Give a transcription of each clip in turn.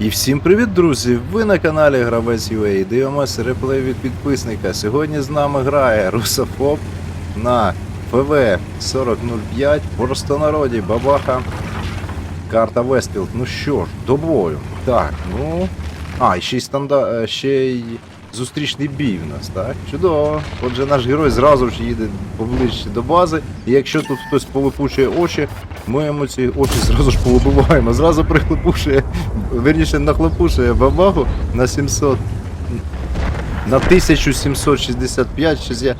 І всім привіт, друзі! Ви на каналі Гравець UA. Дивимося реплей від підписника. Сьогодні з нами грає Русофоб на ФВ 4005 в простонароді Бабаха. Карта Вестфілд. Ну що ж, до бою. Так, ну. А, ще й станда... е, ще й зустрічний бій в нас, так? Чудово. Отже, наш герой зразу ж їде поближче до бази. І якщо тут хтось повипучує очі, ми йому ці очі зразу ж повибиваємо. Зразу прихлопушує, верніше нахлопушує бабаху на 700. На 1765, щось я.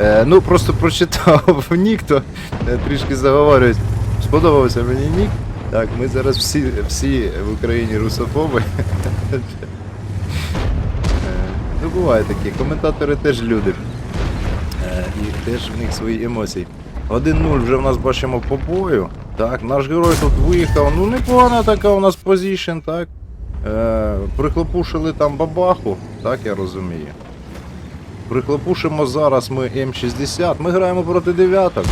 Е, ну, просто прочитав нік, то е, трішки заговорюють. Сподобався мені нік. Так, ми зараз всі, всі в Україні русофоби. Буває такі. Коментатори теж люди. Е, І теж в них свої емоції. 1-0 вже в нас бачимо по бою. Так, наш герой тут виїхав. Ну, непогана така у нас позішн, так. Е, прихлопушили там бабаху, так я розумію. Прихлопушимо зараз ми М60. Ми граємо проти дев'яток.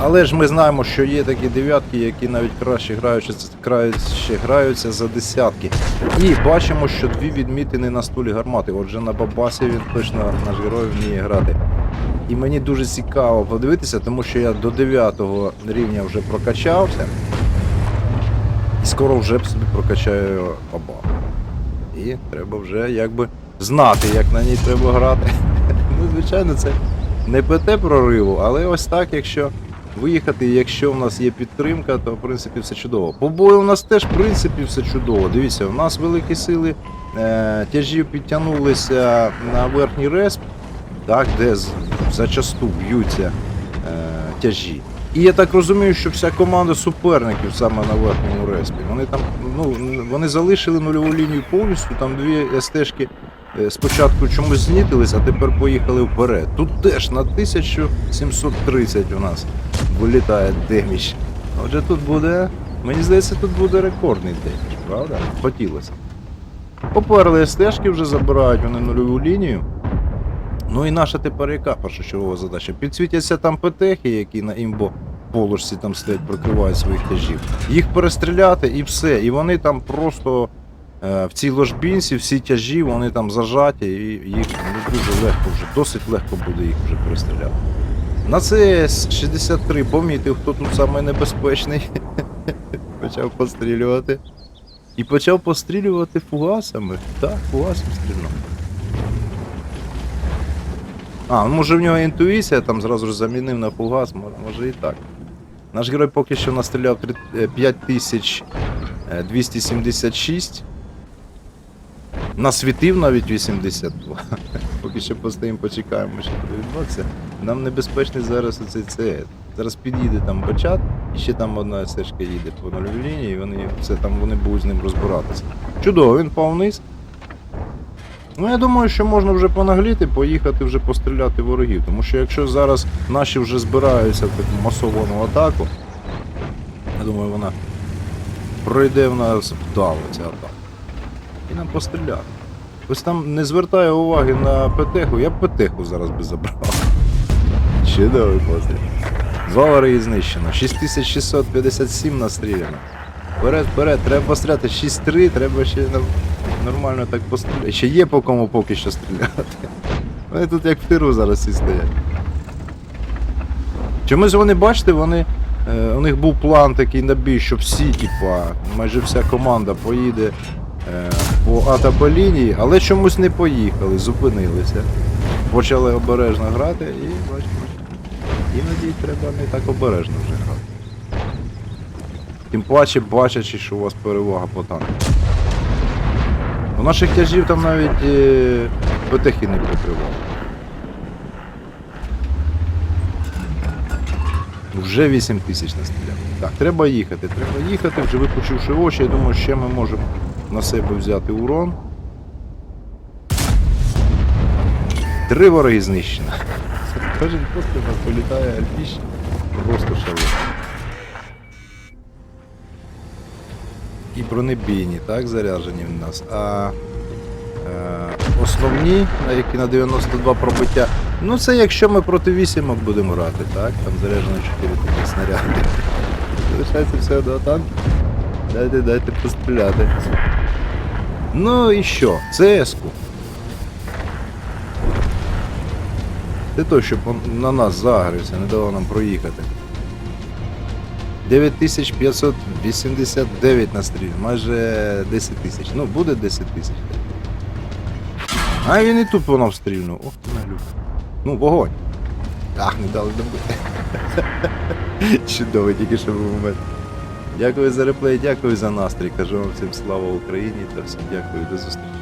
Але ж ми знаємо, що є такі дев'ятки, які навіть краще граються, краще граються за десятки. І бачимо, що дві відмітини на столі гармати. Отже, на бабасі він точно наш герой вміє грати. І мені дуже цікаво подивитися, тому що я до 9 рівня вже прокачався. І скоро вже собі прокачаю бабаху. І треба вже якби знати, як на ній треба грати. Ну, звичайно, це не ПТ прориву, але ось так, якщо виїхати, якщо в нас є підтримка, то в принципі все чудово. По бою у нас теж в принципі все чудово. Дивіться, у нас великі сили е, тяжів підтягнулися на верхній респ, так, де зачасту б'ються е, тяжі. І я так розумію, що вся команда суперників саме на верхньому респі. Вони там, ну, вони залишили нульову лінію повністю, там дві СТшки е, спочатку чомусь знітились, а тепер поїхали вперед. Тут теж на 1730 у нас вилітає деміч. Отже, тут буде. Мені здається, тут буде рекордний деміч, правда? Хотілося. Поперли стежки вже забирають вони нульову лінію. Ну і наша тепер яка першочергова задача? Підсвітяться там петехи, які на імбо полушці там стоять, прикривають своїх тяжів. Їх перестріляти і все. І вони там просто е, в цій ложбінці, всі тяжі, вони там зажаті, і їх дуже легко вже, досить легко буде їх вже перестріляти. На ЦС-63 помітив, хто тут самий небезпечний. Почав пострілювати. І почав пострілювати фугасами. Так, фугасом стрільнув. А, ну може в нього інтуїція там зразу ж замінив на фугас, може, і так. Наш герой поки що настріляв е, 5276. Насвітив навіть 82. Поки що постоїмо, почекаємо, що відбуватися. Нам небезпечний зараз оцей ЦС. Зараз під'їде там бачат, і ще там одна стежка їде по нульовій лінії, і вони все там вони будуть з ним розбиратися. Чудово, він впав вниз. Ну, я думаю, що можна вже понагліти, поїхати вже постріляти ворогів. Тому що якщо зараз наші вже збираються в таку масовану атаку, я думаю, вона пройде в нас вдало ця атака. І нам постріляти. Ось там не звертає уваги на ПТХу, я б ПТХу зараз би забрав. Чудовий постріл. Два вороги знищено. 6657 настріляно. Вперед, вперед, треба постріляти 6-3, треба ще нормально так постріляти. Ще є по кому поки що стріляти. Вони тут як в тиру зараз всі стоять. Чомусь вони, бачите, вони. е, у них був план такий на бій, що всі, типа, майже вся команда поїде е, по по лінії, але чомусь не поїхали, зупинилися. Почали обережно грати і бачите, іноді треба не так обережно вже грати. Тим паче бачачи, що у вас перевага по танку. У наших тяжів там навіть е, ПТХи не прикривали. Вже 8 тисяч настріляли. Так, треба їхати, треба їхати, вже випучивши очі, я думаю, ще ми можемо на себе взяти урон. Три вороги знищено. Кожен у нас політає альпіш. Просто шалено. І бронебійні, так, заряджені в нас. А е, основні, на які на 92 пробиття. Ну це якщо ми проти вісімок будемо грати, так? Там заряджено 4 таких снаряди. Залишається все до танків. Дайте, дайте постріляти. Ну і що? ЦС-ку. Це той, що пон- на нас загрився, не дало нам проїхати. 9589 на стріль, майже 10 тисяч. Ну, буде 10 тисяч. А він і тут по нам стрільнув. Ох, ти налюб. Ну, вогонь. Ах, не дали добити. Чудовий тільки що був момент. Дякую за реплей, дякую за настрій. Кажу вам всім слава Україні та всім дякую до зустрічі.